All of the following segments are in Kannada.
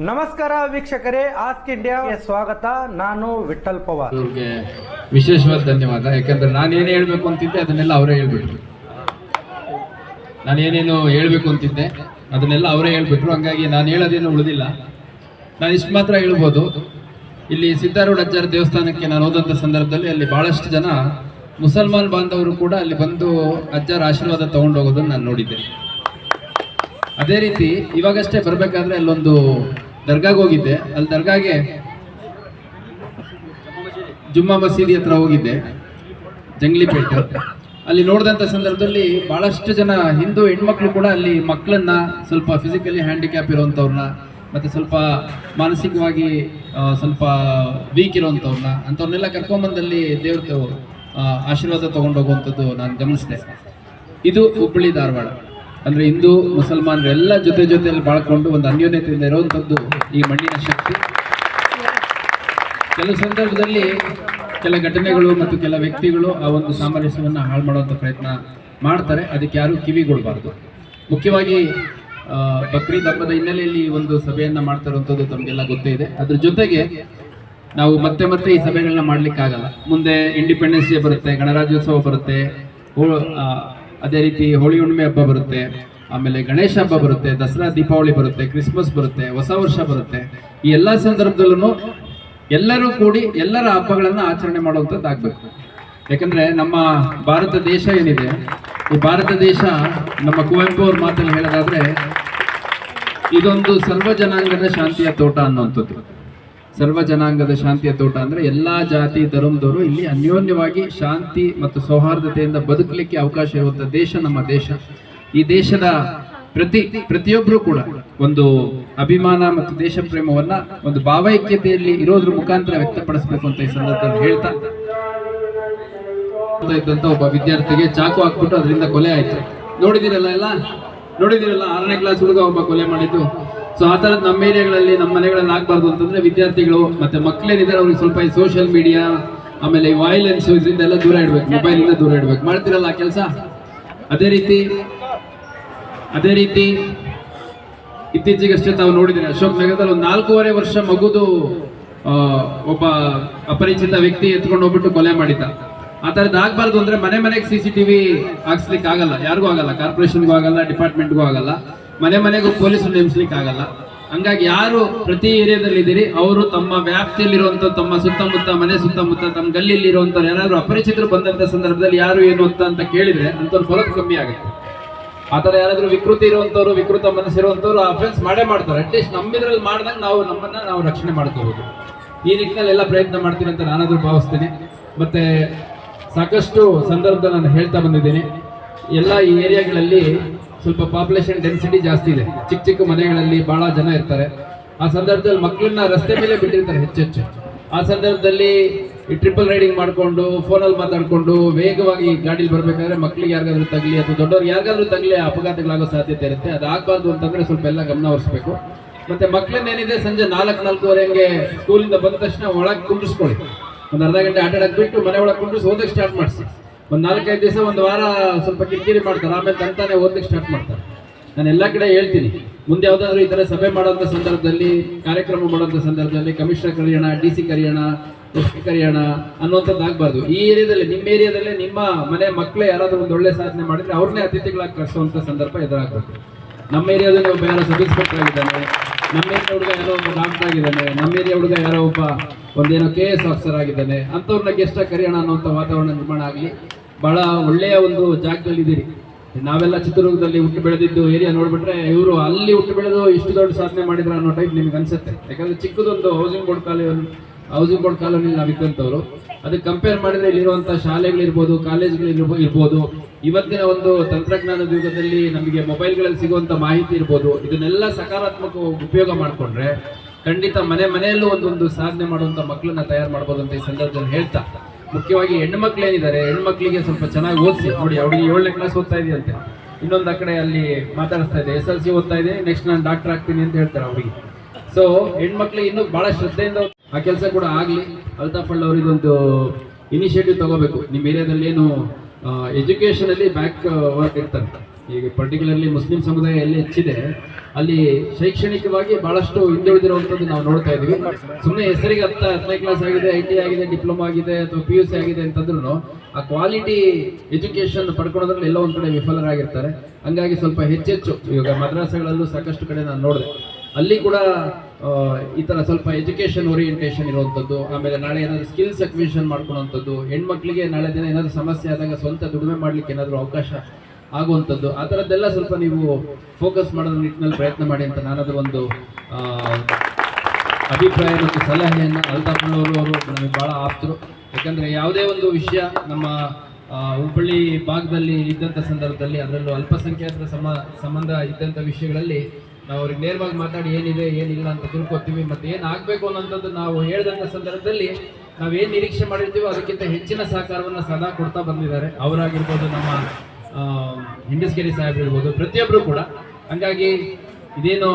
ನಮಸ್ಕಾರ ವೀಕ್ಷಕರೇ, ಆಸ್ಕ್ ಇಂಡಿಯಾ ಸ್ವಾಗತ. ನಾನು ವಿಠಲ್ ಪವಾರ್. ಅವ್ರಿಗೆ ವಿಶೇಷವಾದ ಧನ್ಯವಾದ. ಯಾಕಂದ್ರೆ ನಾನೇನು ಹೇಳ್ಬೇಕು ಅಂತಿದ್ದೆ, ಅದನ್ನೆಲ್ಲ ಅವರೇ ಹೇಳ್ಬಿಟ್ರು. ನಾನೇನೇನು ಹೇಳ್ಬೇಕು ಅಂತಿದ್ದೆ, ಅದನ್ನೆಲ್ಲ ಅವರೇ ಹೇಳ್ಬಿಟ್ರು. ಹಂಗಾಗಿ ನಾನು ಹೇಳೋದೇನು ಉಳಿದಿಲ್ಲ. ನಾನು ಇಷ್ಟು ಮಾತ್ರ ಹೇಳ್ಬೋದು. ಇಲ್ಲಿ ಸಿದ್ದಾರೂಢ ಅಜ್ಜಾರ ದೇವಸ್ಥಾನಕ್ಕೆ ನಾನು ಹೋದಂಥ ಸಂದರ್ಭದಲ್ಲಿ ಅಲ್ಲಿ ಭಾಳಷ್ಟು ಜನ ಮುಸಲ್ಮಾನ್ ಬಾಂಧವರು ಕೂಡ ಅಲ್ಲಿ ಬಂದು ಅಜ್ಜಾರ ಆಶೀರ್ವಾದ ತಗೊಂಡೋಗೋದನ್ನು ನಾನು ನೋಡಿದ್ದೆ. ಅದೇ ರೀತಿ ಇವಾಗಷ್ಟೇ ಬರಬೇಕಾದ್ರೆ ಅಲ್ಲೊಂದು ದರ್ಗಾಗೆ ಹೋಗಿದ್ದೆ. ಅಲ್ಲಿ ದರ್ಗಾಗೆ ಜುಮ್ಮಾ ಮಸೀದಿ ಹತ್ರ ಹೋಗಿದ್ದೆ ಜಂಗ್ಲಿಪೇಟೆ. ಅಲ್ಲಿ ನೋಡಿದಂಥ ಸಂದರ್ಭದಲ್ಲಿ ಬಹಳಷ್ಟು ಜನ ಹಿಂದೂ ಹೆಣ್ಮಕ್ಳು ಕೂಡ ಅಲ್ಲಿ ಮಕ್ಕಳನ್ನ ಸ್ವಲ್ಪ ಫಿಸಿಕಲಿ ಹ್ಯಾಂಡಿಕ್ಯಾಪ್ ಇರೋವಂಥವ್ರನ್ನ ಮತ್ತೆ ಸ್ವಲ್ಪ ಮಾನಸಿಕವಾಗಿ ಸ್ವಲ್ಪ ವೀಕ್ ಇರೋವಂಥವ್ರನ್ನ ಅಂಥವ್ರನ್ನೆಲ್ಲ ಕರ್ಕೊಂಬಂದಲ್ಲಿ ದೇವ್ರದ್ದು ಆ, ಆಶೀರ್ವಾದ ತಗೊಂಡು ಹೋಗುವಂಥದ್ದು ನಾನು ಗಮನಿಸಿದೆ. ಇದು ಹುಬ್ಬಳ್ಳಿ ಧಾರವಾಡ. ಅಂದ್ರೆ ಹಿಂದೂ ಮುಸಲ್ಮಾನರು ಎಲ್ಲ ಜೊತೆ ಜೊತೆಯಲ್ಲಿ ಬಾಳ್ಕೊಂಡು ಒಂದು ಅನ್ಯೋನ್ಯತೆಯಿಂದ ಇರುವಂಥದ್ದು ಈ ಮಣ್ಣಿನ ಶಕ್ತಿ. ಕೆಲವು ಸಂದರ್ಭದಲ್ಲಿ ಕೆಲ ಘಟನೆಗಳು ಮತ್ತು ಕೆಲ ವ್ಯಕ್ತಿಗಳು ಆ ಒಂದು ಸಾಮರಸ್ಯವನ್ನು ಹಾಳು ಮಾಡುವಂಥ ಪ್ರಯತ್ನ ಮಾಡ್ತಾರೆ. ಅದಕ್ಕೆ ಯಾರು ಕಿವಿಗೊಳ್ಬಾರ್ದು ಮುಖ್ಯವಾಗಿ ಬಕ್ರೀದ್ ಹಬ್ಬದ ಹಿನ್ನೆಲೆಯಲ್ಲಿ ಒಂದು ಸಭೆಯನ್ನು ಮಾಡ್ತಾ ಇರುವಂಥದ್ದು ತಮಗೆಲ್ಲ ಗೊತ್ತೇ ಇದೆ. ಅದ್ರ ಜೊತೆಗೆ ನಾವು ಮತ್ತೆ ಮತ್ತೆ ಈ ಸಭೆಗಳನ್ನ ಮಾಡ್ಲಿಕ್ಕಾಗಲ್ಲ. ಮುಂದೆ ಇಂಡಿಪೆಂಡೆನ್ಸ್ ಡೇ ಬರುತ್ತೆ, ಗಣರಾಜ್ಯೋತ್ಸವ ಬರುತ್ತೆ ಅದೇ ರೀತಿ ಹೋಳಿ ಹುಣ್ಣಿಮೆ ಹಬ್ಬ ಬರುತ್ತೆ. ಆಮೇಲೆ ಗಣೇಶ ಹಬ್ಬ ಬರುತ್ತೆ, ದಸರಾ, ದೀಪಾವಳಿ ಬರುತ್ತೆ ಕ್ರಿಸ್ಮಸ್ ಬರುತ್ತೆ, ಹೊಸ ವರ್ಷ ಬರುತ್ತೆ. ಈ ಎಲ್ಲ ಸಂದರ್ಭದಲ್ಲೂ ಎಲ್ಲರೂ ಕೂಡಿ ಎಲ್ಲರ ಹಬ್ಬಗಳನ್ನು ಆಚರಣೆ ಮಾಡುವಂಥದ್ದು ಆಗ್ಬೇಕು. ಯಾಕಂದ್ರೆ ನಮ್ಮ ಭಾರತ ದೇಶ ಏನಿದೆ, ಈ ಭಾರತ ದೇಶ ನಮ್ಮ ಕುವೆಂಪು ಅವ್ರ ಮಾತಲ್ಲಿ ಹೇಳೋದಾದ್ರೆ, ಇದೊಂದು ಸರ್ವ ಜನಾಂಗದ ಶಾಂತಿಯ ತೋಟ ಅನ್ನುವಂಥದ್ದು. ಸರ್ವ ಜನಾಂಗದ ಶಾಂತಿಯ ತೋಟ ಅಂದ್ರೆ ಎಲ್ಲಾ ಜಾತಿ ಧರ್ಮದವರು ಇಲ್ಲಿ ಅನ್ಯೋನ್ಯವಾಗಿ ಶಾಂತಿ ಮತ್ತು ಸೌಹಾರ್ದತೆಯಿಂದ ಬದುಕಲಿಕ್ಕೆ ಅವಕಾಶ ಇರುವಂಥ ದೇಶ, ನಮ್ಮ ದೇಶ. ಈ ದೇಶದ ಪ್ರತಿ ಪ್ರತಿಯೊಬ್ಬರು ಕೂಡ ಒಂದು ಅಭಿಮಾನ ಮತ್ತು ದೇಶ ಪ್ರೇಮವನ್ನ ಒಂದು ಭಾವೈಕ್ಯತೆಯಲ್ಲಿ ಇರೋದ್ರ ಮುಖಾಂತರ ವ್ಯಕ್ತಪಡಿಸಬೇಕು ಅಂತ ಈ ಸಂದರ್ಭದಲ್ಲಿ ಹೇಳ್ತಾ ಇದ್ದಂತ ಒಬ್ಬ ವಿದ್ಯಾರ್ಥಿಗೆ ಚಾಕು ಹಾಕ್ಬಿಟ್ಟು ಅದರಿಂದ ಕೊಲೆ ಆಯ್ತು. ನೋಡಿದಿರಲ್ಲ ಎಲ್ಲ? ನೋಡಿದಿರಲ್ಲ? ಆರನೇ ಕ್ಲಾಸ್ ಹುಡುಗ ಒಬ್ಬ ಕೊಲೆ ಮಾಡಿದ್ದು. ಸೊ ಆ ಥರದ್ದು ನಮ್ಮ ಏರಿಯಾಗಳಲ್ಲಿ, ನಮ್ಮ ಮನೆಗಳಲ್ಲಿ ಆಗ್ಬಾರ್ದು ಅಂತಂದ್ರೆ ವಿದ್ಯಾರ್ಥಿಗಳು ಮತ್ತೆ ಮಕ್ಕಳೇನಿದ್ದಾರೆ ಅವ್ರಿಗೆ ಸ್ವಲ್ಪ ಈ ಸೋಷಿಯಲ್ ಮೀಡಿಯಾ ಆಮೇಲೆ ಈ ವಾಯ್ಲೆನ್ಸ್ ಇದರಿಂದ ಎಲ್ಲ ದೂರ ಇಡ್ಬೇಕು ಮೊಬೈಲ್ ಇಂದ ದೂರ ಇಡ್ಬೇಕು. ಮಾಡ್ತಿರಲ್ಲ ಆ ಕೆಲಸ? ಅದೇ ರೀತಿ ಅದೇ ರೀತಿ ಇತ್ತೀಚೆಗಷ್ಟೇ ತಾವು ನೋಡಿದ್ದೀನಿ ಅಶೋಕ್ ನಗರದಲ್ಲಿ ಒಂದು ನಾಲ್ಕೂವರೆ ವರ್ಷ ಮಗುದು ಒಬ್ಬ ಅಪರಿಚಿತ ವ್ಯಕ್ತಿ ಎತ್ಕೊಂಡು ಹೋಗ್ಬಿಟ್ಟು ಕೊಲೆ ಮಾಡಿದ್ದ. ಆ ಥರದ್ದು ಆಗಬಾರ್ದು ಅಂದ್ರೆ ಮನೆ ಮನೆಗೆ ಸಿ ಸಿ ಟಿವಿ ಹಾಕ್ಸ್ಲಿಕ್ಕೆ ಆಗಲ್ಲ ಯಾರಿಗೂ ಆಗಲ್ಲ, ಕಾರ್ಪೊರೇಷನ್ಗೂ ಆಗಲ್ಲ, ಡಿಪಾರ್ಟ್ಮೆಂಟ್ಗೂ ಆಗಲ್ಲ, ಮನೆ ಮನೆಗೂ ಪೊಲೀಸ್ ನೇಮಿಸ್ಲಿಕ್ಕೆ ಆಗಲ್ಲ ಹಂಗಾಗಿ ಯಾರು ಪ್ರತಿ ಏರಿಯಾದಲ್ಲಿ ಇದ್ದೀರಿ, ಅವರು ತಮ್ಮ ವ್ಯಾಪ್ತಿಯಲ್ಲಿರುವಂಥ, ತಮ್ಮ ಸುತ್ತಮುತ್ತ, ಮನೆ ಸುತ್ತಮುತ್ತ, ತಮ್ಮ ಗಲ್ಲಿಯಲ್ಲಿ ಏನಾದರೂ ಯಾರಾದ್ರೂ ಅಪರಿಚಿತರು ಬಂದಂಥ ಸಂದರ್ಭದಲ್ಲಿ ಯಾರು ಏನು ಅಂತ ಅಂತ ಕೇಳಿದ್ರೆ ಅಂಥವ್ರ ಕಮ್ಮಿ ಆಗುತ್ತೆ. ಆ ಥರ ಯಾರಾದರೂ ವಿಕೃತಿ ಇರುವಂಥವ್ರು, ವಿಕೃತ ಮನಸ್ಸಿರುವಂಥವ್ರು ಅಫೆನ್ಸ್ ಮಾಡೇ ಮಾಡ್ತಾರೆ. ಅಟ್ಲೀಸ್ಟ್ ನಮ್ಮಿದ್ರಲ್ಲಿ ಮಾಡ್ದಂಗೆ ನಾವು ನಮ್ಮನ್ನು ನಾವು ರಕ್ಷಣೆ ಮಾಡ್ಕೋಬೋದು. ಈ ನಿಟ್ಟಿನಲ್ಲಿ ಎಲ್ಲ ಪ್ರಯತ್ನ ಮಾಡ್ತೀನಿ ಅಂತ ನಾನಾದರೂ ಭಾವಿಸ್ತೀನಿ. ಮತ್ತು ಸಾಕಷ್ಟು ಸಂದರ್ಭದಲ್ಲಿ ನಾನು ಹೇಳ್ತಾ ಬಂದಿದ್ದೀನಿ. ಎಲ್ಲ ಈ ಏರಿಯಾಗಳಲ್ಲಿ ಸ್ವಲ್ಪ ಪಾಪ್ಯುಲೇಷನ್ ಡೆನ್ಸಿಟಿ ಜಾಸ್ತಿ ಇದೆ. ಚಿಕ್ಕ ಚಿಕ್ಕ ಮನೆಗಳಲ್ಲಿ ಭಾಳ ಜನ ಇರ್ತಾರೆ. ಆ ಸಂದರ್ಭದಲ್ಲಿ ಮಕ್ಕಳನ್ನ ರಸ್ತೆ ಮೇಲೆ ಬಿಟ್ಟಿರ್ತಾರೆ ಹೆಚ್ಚೆಚ್ಚು. ಆ ಸಂದರ್ಭದಲ್ಲಿ ಈ ಟ್ರಿಪಲ್ ರೈಡಿಂಗ್ ಮಾಡಿಕೊಂಡು ಫೋನಲ್ಲಿ ಮಾತಾಡಿಕೊಂಡು ವೇಗವಾಗಿ ಗಾಡಿಲಿ ಬರಬೇಕಾದ್ರೆ ಮಕ್ಕಳಿಗೆ ಯಾರಿಗಾದ್ರೂ ತಗಲಿ ಅಥವಾ ದೊಡ್ಡವ್ರಿಗೆ ಯಾರಿಗಾದ್ರೂ ತಗಲಿ ಅಪಘಾತಗಳಾಗೋ ಸಾಧ್ಯತೆ ಇರುತ್ತೆ. ಅದು ಅಂತಂದರೆ ಸ್ವಲ್ಪ ಎಲ್ಲ ಗಮನ ಮತ್ತು ಮಕ್ಳನ್ನೇನಿದೆ ಸಂಜೆ ನಾಲ್ಕು, ನಾಲ್ಕೂವರೆ ಹಂಗೆ ಸ್ಕೂಲಿಂದ ಬಂದ ತಕ್ಷಣ ಒಳಗೆ ಕುಂಡಿಸ್ಕೊಳ್ಳಿ ಒಂದು ಅರ್ಧ ಗಂಟೆ ಆಟ ಆಡಕ್ ಬಿಟ್ಟು ಮನೆ ಒಳಗೆ ಕುಂಡ್ರಿಸಿ ಓದಕ್ಕೆ ಸ್ಟಾರ್ಟ್ ಮಾಡಿಸಿ. ಒಂದು ನಾಲ್ಕೈದು ದಿವಸ, ಒಂದು ವಾರ ಸ್ವಲ್ಪ ಕಿರಿಕಿರಿ ಮಾಡ್ತಾರೆ. ಆಮೇಲೆ ತಂತಾನೆ ಓದಕ್ಕೆ ಸ್ಟಾರ್ಟ್ ಮಾಡ್ತಾರೆ. ನಾನು ಎಲ್ಲ ಕಡೆ ಹೇಳ್ತೀನಿ. ಮುಂದೆ ಯಾವುದಾದ್ರೂ ಈ ಥರ ಸಭೆ ಮಾಡೋಂಥ ಸಂದರ್ಭದಲ್ಲಿ, ಕಾರ್ಯಕ್ರಮ ಮಾಡೋಂಥ ಸಂದರ್ಭದಲ್ಲಿ, ಕಮಿಷನರ್ ಕರೆಯೋಣ ಡಿ ಸಿ ಕರೆಯೋಣ ಕರೆಯೋಣ ಅನ್ನೋಂಥದ್ದು ಆಗ್ಬಾರ್ದು. ಈ ಏರಿಯಾದಲ್ಲಿ, ನಿಮ್ಮ ಏರಿಯಾದಲ್ಲೇ ನಿಮ್ಮ ಮನೆ ಮಕ್ಕಳೇ ಯಾರಾದರೂ ಒಂದು ಒಳ್ಳೆ ಸಾಧನೆ ಮಾಡಿದ್ರೆ ಅವ್ರನ್ನೇ ಅತಿಥಿಗಳಾಗಿ ಕರೆಸುವಂಥ ಸಂದರ್ಭ ಎದುರಾಗಬೇಕು. ನಮ್ಮ ಏರಿಯಾದಲ್ಲಿ ಒಬ್ಬ ಯಾರೋ ಸಬ್ ಇನ್ಸ್ಪೆಕ್ಟರ್ ಆಗಿದ್ದಾನೆ, ನಮ್ಮ ಏರಿಯಾ ಹುಡುಗ ಯಾರೋ ಒಬ್ಬ ಡಾಕ್ಟರ್ ಆಗಿದ್ದಾನೆ, ನಮ್ಮ ಏರಿಯಾ ಹುಡುಗ ಯಾರೋ ಒಬ್ಬ ಒಂದೇನೋ ಕೆ ಎಸ್ ಆಫೀಸರ್ ಆಗಿದ್ದಾನೆ, ಅಂಥವ್ರನ್ನ ಗೆಸ್ಟ್ ಕರೆಯೋಣ ಅನ್ನೋಂಥ ವಾತಾವರಣ ನಿರ್ಮಾಣ ಆಗಲಿ. ಭಾಳ ಒಳ್ಳೆಯ ಒಂದು ಜಾಗದಲ್ಲಿ ಇದ್ದೀರಿ ನಾವೆಲ್ಲ ಚಿತ್ರದುರ್ಗದಲ್ಲಿ ಹುಟ್ಟು ಬೆಳೆದಿದ್ದು ಏರಿಯಾ ನೋಡಿಬಿಟ್ರೆ ಇವರು ಅಲ್ಲಿ ಹುಟ್ಟು ಬೆಳೆದು ಇಷ್ಟು ದೊಡ್ಡ ಸಾಧನೆ ಮಾಡಿದ್ರು ಅನ್ನೋ ಟೈಪ್ ನಿಮ್ಗೆ ಅನಿಸುತ್ತೆ. ಯಾಕಂದ್ರೆ ಚಿಕ್ಕದೊಂದು housing board colony housing board colony ನಾವು ಅದಕ್ಕೆ ಕಂಪೇರ್ ಮಾಡಿದ್ರೆ ಇಲ್ಲಿರುವಂಥ ಶಾಲೆಗಳಿರ್ಬೋದು ಕಾಲೇಜ್ಗಳು ಇರ್ಬೋದು. ಇವತ್ತಿನ ಒಂದು ತಂತ್ರಜ್ಞಾನದ ಯುಗದಲ್ಲಿ ನಮಗೆ ಮೊಬೈಲ್ಗಳಲ್ಲಿ ಸಿಗುವಂಥ ಮಾಹಿತಿ ಇರ್ಬೋದು. ಇದನ್ನೆಲ್ಲ ಸಕಾರಾತ್ಮಕ ಉಪಯೋಗ ಮಾಡಿಕೊಂಡ್ರೆ ಖಂಡಿತ ಮನೆ ಮನೆಯಲ್ಲೂ ಒಂದೊಂದು ಸಾಧನೆ ಮಾಡುವಂಥ ಮಕ್ಕಳನ್ನ ತಯಾರು ಮಾಡ್ಬೋದು ಅಂತ ಈ ಸಂದರ್ಭದಲ್ಲಿ ಹೇಳ್ತಾ. ಮುಖ್ಯವಾಗಿ ಹೆಣ್ಣು ಮಕ್ಳು ಏನಿದ್ದಾರೆ ಹೆಣ್ಮಕ್ಳಿಗೆ ಸ್ವಲ್ಪ ಚೆನ್ನಾಗಿ ಓದಿಸಿ. ನೋಡಿ ಅವಳಿಗೆ ಏಳನೇ ಕ್ಲಾಸ್ ಓದ್ತಾ ಇದೆಯಂತೆ ಇನ್ನೊಂದು ಆ ಕಡೆ ಅಲ್ಲಿ ಮಾತಾಡಿಸ್ತಾ ಇದೆ. ಎಸ್ ಎಲ್ ಸಿ ಓದ್ತಾ ಇದೆ. ನೆಕ್ಸ್ಟ್ ನಾನು ಡಾಕ್ಟರ್ ಆಗ್ತೀನಿ ಅಂತ ಹೇಳ್ತಾರೆ ಅವರಿಗೆ. ಸೊ ಹೆಣ್ಮಕ್ಳಿಗೆ ಇನ್ನೂ ಬಹಳ ಶ್ರದ್ಧೆಯಿಂದ ಆ ಕೆಲಸ ಕೂಡ ಆಗಲಿ. ಅಲ್ತಾಫ್ ಅಳ್ ಅವರಿಗೊಂದು ಇನಿಷಿಯೇಟಿವ್ ತಗೋಬೇಕು. ನಿಮ್ಮ ಏರಿಯಾದಲ್ಲಿ ಏನು ಎಜುಕೇಷನಲ್ಲಿ ಬ್ಯಾಕ್ ವರ್ಕ್ ಇರ್ತಾರೆ ಈಗ ಪರ್ಟಿಕ್ಯುಲರ್ಲಿ ಮುಸ್ಲಿಂ ಸಮುದಾಯ ಎಲ್ಲಿ ಹೆಚ್ಚಿದೆ. ಅಲ್ಲಿ ಶೈಕ್ಷಣಿಕವಾಗಿ ಬಹಳಷ್ಟು ಹಿಂದುಳಿದಿರುವಂಥದ್ದು ನಾವು ನೋಡ್ತಾ ಇದ್ದೀವಿ. ಸುಮ್ಮನೆ ಹೆಸರಿಗೆ ಹತ್ತ, ಹತ್ತನೇ ಕ್ಲಾಸ್ ಆಗಿದೆ ಐ ಟಿ ಆಗಿದೆ ಡಿಪ್ಲೊಮಾ ಆಗಿದೆ ಅಥವಾ ಪಿ ಯು ಸಿ ಆಗಿದೆ ಅಂತಂದ್ರೂ ಆ ಕ್ವಾಲಿಟಿ ಎಜುಕೇಶನ್ ಪಡ್ಕೊಳೋದ್ರಲ್ಲಿ ಎಲ್ಲೋ ಒಂದು ಕಡೆ ವಿಫಲರಾಗಿರ್ತಾರೆ. ಹಂಗಾಗಿ ಸ್ವಲ್ಪ ಹೆಚ್ಚೆಚ್ಚು. ಇವಾಗ ಮದ್ರಾಸಗಳಲ್ಲೂ ಸಾಕಷ್ಟು ಕಡೆ ನಾನು ನೋಡಿದೆ. ಅಲ್ಲಿ ಕೂಡ ಈ ತರ ಸ್ವಲ್ಪ ಎಜುಕೇಶನ್ ಓರಿಯೆಂಟೇಷನ್ ಇರುವಂತದ್ದು, ಆಮೇಲೆ ನಾಳೆ ಏನಾದ್ರು ಸ್ಕಿಲ್ಸ್ ಅಕ್ವಿಷನ್ ಮಾಡ್ಕೊಳ್ಳುವಂಥದ್ದು ಹೆಣ್ಮಕ್ಳಿಗೆ ನಾಳೆ ದಿನ ಏನಾದರೂ ಸಮಸ್ಯೆ ಆದಾಗ ಸ್ವಂತ ದುಡಿಮೆ ಮಾಡ್ಲಿಕ್ಕೆ ಏನಾದರೂ ಅವಕಾಶ ಆಗುವಂಥದ್ದು, ಆ ಥರದ್ದೆಲ್ಲ ಸ್ವಲ್ಪ ನೀವು ಫೋಕಸ್ ಮಾಡೋದ್ರ ನಿಟ್ಟಿನಲ್ಲಿ ಪ್ರಯತ್ನ ಮಾಡಿ ಅಂತ ನಾನದು ಒಂದು ಅಭಿಪ್ರಾಯ ಮತ್ತು ಸಲಹೆಯನ್ನು ಅಲ್ತಾಫ್ನವರು ಅವರು ನಮಗೆ ಬಹಳ ಆಪ್ತರು. ಯಾಕಂದರೆ ಯಾವುದೇ ಒಂದು ವಿಷಯ ನಮ್ಮ ಹುಬ್ಬಳ್ಳಿ ಭಾಗದಲ್ಲಿ ಇದ್ದಂಥ ಸಂದರ್ಭದಲ್ಲಿ ಅದರಲ್ಲೂ ಅಲ್ಪಸಂಖ್ಯಾತರ ಸಮ, ಸಂಬಂಧ ಇದ್ದಂಥ ವಿಷಯಗಳಲ್ಲಿ ನಾವು ಅವ್ರಿಗೆ ನೇರವಾಗಿ ಮಾತಾಡಿ ಏನಿದೆ ಏನಿಲ್ಲ ಅಂತ ತಿಳ್ಕೊತೀವಿ. ಮತ್ತೆ ಏನು ಆಗಬೇಕು ಅನ್ನೋಂಥದ್ದು ನಾವು ಹೇಳಿದಂಥ ಸಂದರ್ಭದಲ್ಲಿ ನಾವೇನು ನಿರೀಕ್ಷೆ ಮಾಡಿರ್ತೀವೋ ಅದಕ್ಕಿಂತ ಹೆಚ್ಚಿನ ಸಹಕಾರವನ್ನು ಸದಾ ಕೊಡ್ತಾ ಬಂದಿದ್ದಾರೆ. ಅವರಾಗಿರ್ಬೋದು ನಮ್ಮ ಹಿಂಡಸ್ಗೇರಿ ಸಾಹೇಬ್ ಇರ್ಬೋದು ಪ್ರತಿಯೊಬ್ಬರು ಕೂಡ. ಹಂಗಾಗಿ ಇದೇನು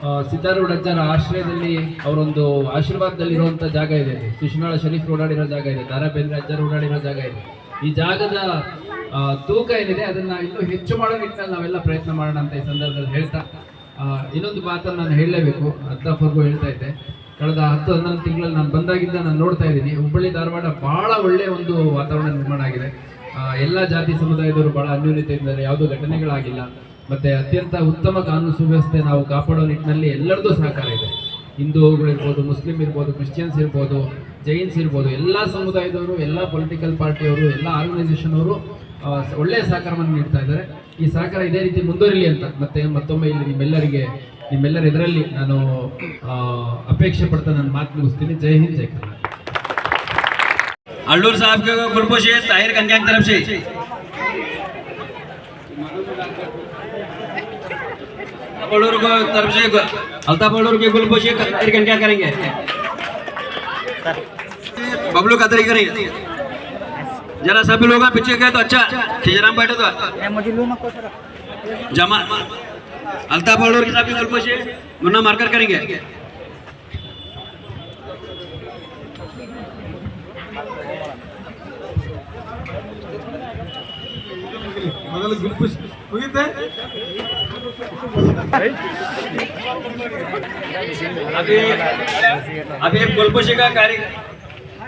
ಆ, ಸಿದ್ದಾರೂಢ ಅಜ್ಜರ ಆಶ್ರಯದಲ್ಲಿ ಅವರೊಂದು ಆಶೀರ್ವಾದದಲ್ಲಿ ಇರುವಂತ ಜಾಗ ಇದೆ ಸುಷ್ಮಾಳ ಶರೀಫ್ ಓಡಾಡಿರೋ ಜಾಗ ಇದೆ ದಾರಾ ಬೇಂದ್ರೆ ಅಜ್ಜರು ಓಡಾಡಿರೋ ಜಾಗ ಇದೆ. ಈ ಜಾಗದ ತೂಕ ಏನಿದೆ ಅದನ್ನು ಇನ್ನೂ ಹೆಚ್ಚು ಮಾಡೋ ನಿಟ್ಟಿನಲ್ಲಿ ನಾವೆಲ್ಲ ಪ್ರಯತ್ನ ಮಾಡೋಣ ಅಂತ ಈ ಸಂದರ್ಭದಲ್ಲಿ ಹೇಳ್ತಾ ಇನ್ನೊಂದು ಮಾತನ್ನು ನಾನು ಹೇಳಲೇಬೇಕು. ಅರ್ಧಫರ್ಗೂ ಹೇಳ್ತಾ ಇದ್ದೆ ಕಳೆದ ಹತ್ತು ಹನ್ನೊಂದು ತಿಂಗಳಲ್ಲಿ ನಾನು ಬಂದಾಗಿಂದ ನಾನು ನೋಡ್ತಾ ಇದ್ದೀನಿ ಹುಬ್ಬಳ್ಳಿ ಧಾರವಾಡ ಭಾಳ ಒಳ್ಳೆಯ ಒಂದು ವಾತಾವರಣ ನಿರ್ಮಾಣ ಆಗಿದೆ. ಎಲ್ಲ ಜಾತಿ ಸಮುದಾಯದವರು ಭಾಳ ಅನ್ಯೂನ್ಯತೆಯಿಂದಾರೆ ಯಾವುದೋ ಘಟನೆಗಳಾಗಿಲ್ಲ. ಮತ್ತು ಅತ್ಯಂತ ಉತ್ತಮ ಕಾನೂನು ಸುವ್ಯವಸ್ಥೆ ನಾವು ಕಾಪಾಡೋ ನಿಟ್ಟಿನಲ್ಲಿ ಎಲ್ಲರದ್ದು ಸಹಕಾರ ಇದೆ. ಹಿಂದೂಗಳಿರ್ಬೋದು ಮುಸ್ಲಿಂ ಇರ್ಬೋದು ಕ್ರಿಶ್ಚಿಯನ್ಸ್ ಇರ್ಬೋದು ಜೈನ್ಸ್ ಇರ್ಬೋದು ಎಲ್ಲ ಸಮುದಾಯದವರು ಎಲ್ಲ ಪೊಲಿಟಿಕಲ್ ಪಾರ್ಟಿಯವರು ಎಲ್ಲ ಆರ್ಗನೈಸೇಷನ್ ಅವರು ಆ, ಸ- ಒಳ್ಳೆಯ ಸಹಕಾರವನ್ನು ನೀಡ್ತಾ ಇದ್ದಾರೆ ಈ ಸಹಕಾರ ಇದೇ ರೀತಿ ಮುಂದುವರಿಲಿ ಅಂತ ಮತ್ತೆ ಮತ್ತೊಮ್ಮೆ ಇಲ್ಲಿ ನಿಮ್ಮೆಲ್ಲರಿಗೆ ನಿಮ್ಮೆಲ್ಲರ ಇದರಲ್ಲಿ ನಾನು ಆ, ಅಪೇಕ್ಷೆ ಪಡ್ತಾ ನನ್ನ ಮಾತು ಮುಗಿಸ್ತೀನಿ ಜೈ ಹಿಂದ್ ಜೈ ಕರ್ನಾಟಕ अल्लूर साहब के ग्लूकोज है ताहिर कन्या की तरफ से अल्लूर को तरफ से अल्ताफ अल्लूर के ग्लूकोज है ताहिर कन्या करेंगे बबलू कतरी करेंगे जरा सभी लोग पीछे गए तो अच्छा खिजराम बैठे तो। जमा। अल्ताफ अल्लूर के ग्लूकोज मुन्ना मार्कर करेंगे। अभी अभी गुलपोशी का कार्य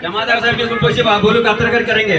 जमादार साहब के गुलपोशी बोलू कातरकर करेंगे।